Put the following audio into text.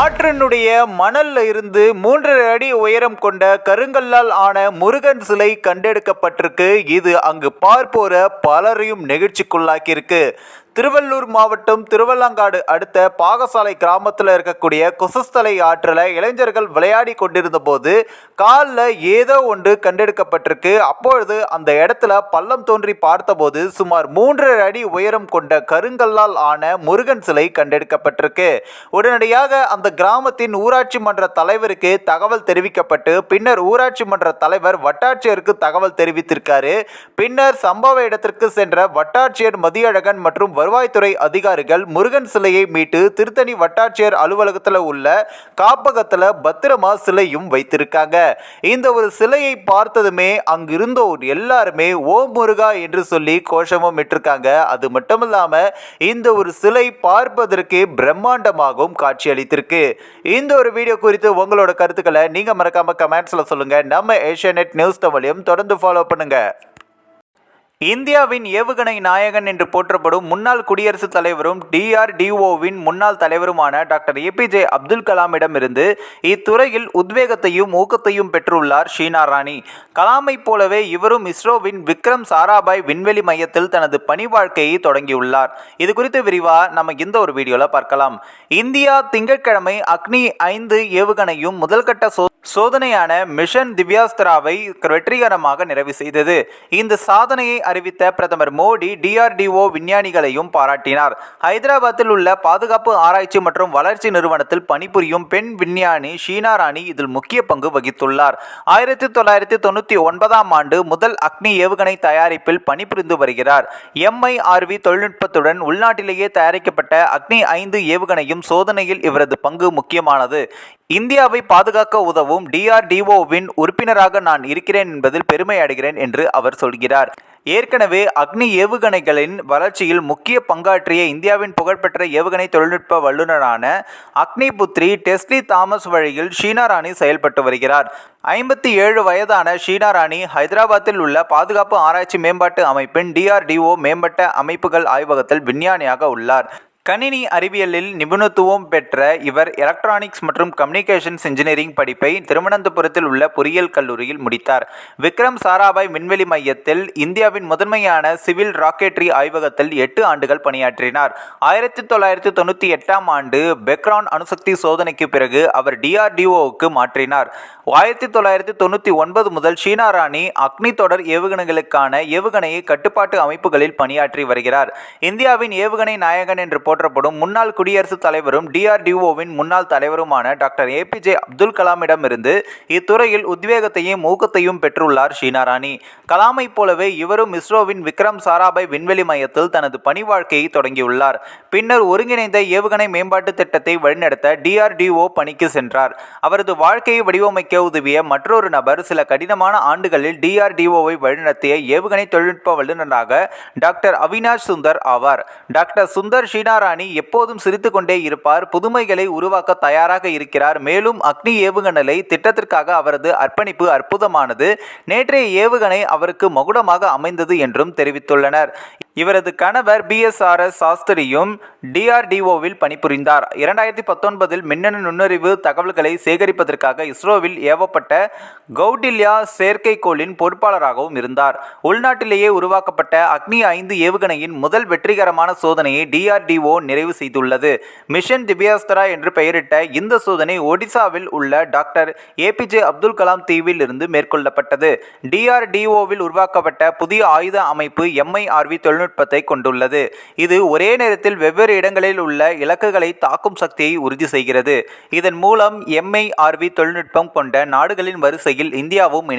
ஆற்றினுடைய மணல்ல இருந்து மூன்றரை அடி உயரம் கொண்ட கருங்கல்லால் ஆன முருகன் சிலை கண்டெடுக்கப்பட்டிருக்கு. இது அங்கு பார்ப்போர பலரையும் நெகிழ்ச்சிக்குள்ளாக்கியிருக்கு. திருவள்ளூர் மாவட்டம் திருவள்ளங்காடு அடுத்த பாகசாலை கிராமத்தில் இருக்கக்கூடிய கொசுஸ்தலை ஆற்றில் இளைஞர்கள் விளையாடி கொண்டிருந்த போது காலில் ஏதோ ஒன்று கண்டெடுக்கப்பட்டிருக்கு. அப்பொழுது அந்த இடத்துல பள்ளம் தோன்றி பார்த்தபோது சுமார் மூன்றரை அடி உயரம் கொண்ட கருங்கல்லால் ஆன முருகன் சிலை கண்டெடுக்கப்பட்டிருக்கு. உடனடியாக அந்த கிராமத்தின் ஊராட்சி மன்ற தலைவருக்கு தகவல் தெரிவிக்கப்பட்டு பின்னர் ஊராட்சி மன்ற தலைவர் வட்டாட்சியருக்கு தகவல் தெரிவித்திருக்காரு. பின்னர் சம்பவ இடத்திற்கு சென்ற வட்டாட்சியர் மதியழகன் மற்றும் வருவாய்த்துறை அதிகாரிகள் முருகன் சிலையை மீட்டு திருத்தணி வட்டாட்சியர் அலுவலகத்தில் உள்ள காப்பகத்தில் பத்திரமா சிலையும் வைத்திருக்காங்க. இந்த ஒரு சிலையை பார்த்ததுமே அங்கிருந்தோர் எல்லாருமே ஓம் முருகா என்று சொல்லி கோஷமும் விட்டிருக்காங்க அது மட்டும் இல்லாமல் இந்த ஒரு சிலை பார்ப்பதற்கு பிரம்மாண்டமாகவும் காட்சியளித்திருக்கு. இந்த ஒரு வீடியோ குறித்து உங்களோட கருத்துக்களை நீங்க மறக்காம கமெண்ட்ஸ்ல சொல்லுங்க. நம்ம ஏஷியா நியூஸ் தமிழையும் தொடர்ந்து ஃபாலோ பண்ணுங்க. இந்தியாவின் ஏவுகணை நாயகன் என்று போற்றப்படும் முன்னாள் குடியரசுத் தலைவரும் டிஆர்டிஓவின் முன்னாள் தலைவருமான டாக்டர் ஏபிஜே அப்துல் கலாமிடமிருந்து இத்துறையில் உத்வேகத்தையும் ஊக்கத்தையும் பெற்றுள்ளார் ஷீனா ராணி. கலாமைப் போலவே இவரும் இஸ்ரோவின் விக்ரம் சாராபாய் விண்வெளி மையத்தில் தனது பணி வாழ்க்கையை தொடங்கியுள்ளார். இது குறித்து விரிவாக நம்ம இந்த ஒரு வீடியோவில் பார்க்கலாம். இந்தியா திங்கட்கிழமை அக்னி ஐந்து ஏவுகணையும் முதல்கட்ட சோ சோதனையான மிஷன் திவ்யாஸ்திராவை வெற்றிகரமாக நிறைவு செய்தது. இந்த சாதனையை அறிவித்த பிரதமர் மோடி டிஆர்டிஓ விஞ்ஞானிகளையும் பாராட்டினார். ஹைதராபாத்தில் உள்ள பாதுகாப்பு ஆராய்ச்சி மற்றும் வளர்ச்சி நிறுவனத்தில் பணிபுரியும் பெண் விஞ்ஞானி ஷீனா ராணி இதில் முக்கிய பங்கு வகித்துள்ளார். ஆயிரத்தி தொள்ளாயிரத்தி தொண்ணூற்றி ஒன்பதாம் ஆண்டு முதல் அக்னி ஏவுகணை தயாரிப்பில் பணிபுரிந்து வருகிறார். எம்ஐஆர்வி தொழில்நுட்பத்துடன் உள்நாட்டிலேயே தயாரிக்கப்பட்ட அக்னி ஐந்து ஏவுகணையும் சோதனையில் இவரது பங்கு முக்கியமானது. இந்தியாவை பாதுகாக்க உதவும் டிஆர்டிஓவின் உறுப்பினராக நான் இருக்கிறேன் என்பதில் பெருமை அடைகிறேன் என்று அவர் சொல்கிறார். ஏற்கனவே அக்னி ஏவுகணைகளின் வளர்ச்சியில் முக்கிய பங்காற்றிய இந்தியாவின் புகழ்பெற்ற ஏவுகணை தொழில்நுட்ப வல்லுநரான அக்னி புத்ரி டெஸ்லி தாமஸ் வழியில் ஷீனா ராணி செயல்பட்டு வருகிறார். ஐம்பத்தி ஏழு வயதான ஷீனா ராணி ஹைதராபாத்தில் உள்ள பாதுகாப்பு ஆராய்ச்சி மேம்பாட்டு அமைப்பின் டிஆர்டிஓ மேம்பட்ட அமைப்புகள் ஆய்வகத்தில் விஞ்ஞானியாக உள்ளார். கணினி அறிவியலில் நிபுணத்துவம் பெற்ற இவர் எலக்ட்ரானிக்ஸ் மற்றும் கம்யூனிகேஷன்ஸ் இன்ஜினியரிங் படிப்பை திருவனந்தபுரத்தில் உள்ள பொறியியல் கல்லூரியில் முடித்தார். விக்ரம் சாராபாய் விண்வெளி மையத்தில் இந்தியாவின் முதன்மையான சிவில் ராக்கெட்ரி ஆய்வகத்தில் எட்டு ஆண்டுகள் பணியாற்றினார். ஆயிரத்தி தொள்ளாயிரத்தி தொண்ணூற்றி எட்டாம் ஆண்டு பெக்ரான் அணுசக்தி சோதனைக்கு பிறகு அவர் டிஆர்டிஓவுக்கு மாற்றினார். ஆயிரத்தி தொள்ளாயிரத்தி தொண்ணூற்றி ஒன்பது முதல் ஷீனா ராணி அக்னி தொடர் ஏவுகணைகளுக்கான ஏவுகணையை கட்டுப்பாட்டு அமைப்புகளில் பணியாற்றி வருகிறார். இந்தியாவின் ஏவுகணை நாயகன் என்று போற்றப்படும் முன்னாள் குடியரசுத் தலைவரும் டிஆர்டிஓவின் முன்னாள் தலைவருமான டாக்டர் ஏபிஜே அப்துல் கலாமிடமிருந்து இத்துறையில் உத்வேகத்தையும் ஊக்கத்தையும் பெற்றுள்ளார் ஷீனா ராணி கலாமை போலவே இவரும் இஸ்ரோவின் விக்ரம் சாராபாய் விண்வெளி மையத்தில் தனது பணி வாழ்க்கையை தொடங்கியுள்ளார். பின்னர் ஒருங்கிணைந்த ஏவுகணை மேம்பாட்டு திட்டத்தை வழிநடத்த டிஆர்டிஓ பணிக்கு சென்றார். அவரது வாழ்க்கையை வடிவமைக்க உதவிய மற்றொரு நபர் சில கடினமான ஆண்டுகளில் டிஆர்டிஓவை வழிநடத்திய ஏவுகணை தொழில்நுட்ப வல்லுநராக டாக்டர் அவினாஷ் சுந்தர் ஆவார். டாக்டர் சுந்தர் ஷீனா ராணி எப்போதும் சிரித்து கொண்டே இருப்பார் புதுமைகளை உருவாக்க தயாராக இருக்கிறார். மேலும் அக்னி ஏவுகணை திட்டத்திற்காக அவரது அர்ப்பணிப்பு அற்புதமானது. நேற்றைய ஏவுகணை அவருக்கு மகுடமாக அமைந்தது என்றும் தெரிவித்துள்ளனர். இவரது கணவர் பிஎஸ்ஆர்எஸ் சாஸ்திரியும் டிஆர்டிஓவில் பணிபுரிந்தார். இரண்டாயிரத்தி பத்தொன்பதில் மின்னணு நுண்ணறிவு தகவல்களை சேகரிப்பதற்காக இஸ்ரோவில் ஏவப்பட்ட கௌடில்யா செயற்கைக்கோளின் பொறுப்பாளராகவும் இருந்தார். உள்நாட்டிலேயே உருவாக்கப்பட்ட அக்னி ஐந்து ஏவுகணையின் முதல் வெற்றிகரமான சோதனையை டிஆர்டிஓ நிறைவு செய்துள்ளது. மிஷன் திவ்யாஸ்தரா என்று பெயரிட்ட இந்த சோதனை ஒடிசாவில் உள்ள டாக்டர் ஏபிஜே அப்துல் கலாம் தீவில் இருந்து மேற்கொள்ளப்பட்டது டிஆர்டிஓவில் உருவாக்கப்பட்ட புதிய ஆயுத அமைப்பு எம்ஐஆர்வி தொழில்நுட்பத்தை கொண்டுள்ளது. இது ஒரே நேரத்தில் வெவ்வேறு இடங்களில் உள்ள இலக்குகளை தாக்கும் சக்தியை உறுதி செய்கிறது. இதன் மூலம் எம்ஐஆர்வி தொழில்நுட்பம் கொண்ட நாடுகளின் வரிசையில் இந்தியாவும்